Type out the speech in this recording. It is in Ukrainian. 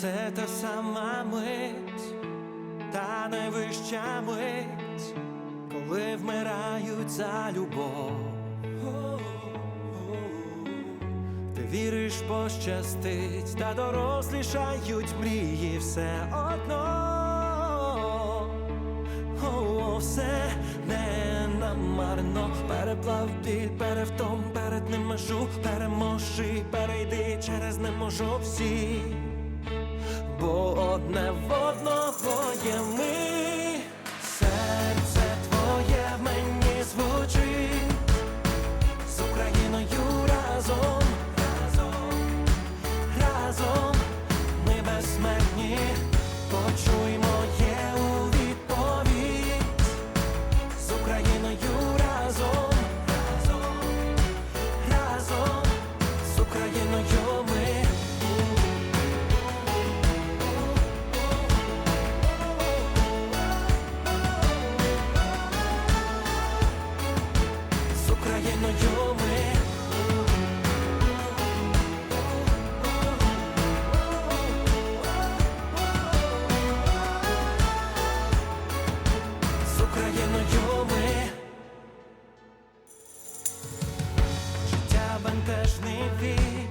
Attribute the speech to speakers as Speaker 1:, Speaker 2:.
Speaker 1: це та сама мить, та найвища мить, коли вмирають за любов. Ти віриш, пощастить, та дорослішають мрії все одно. О, все не намарно, переплав біль, перевтом, перед ним межу, переможи, перейди через не можу всі, boy. Україною ми. З Україною ми життя бентежний вік,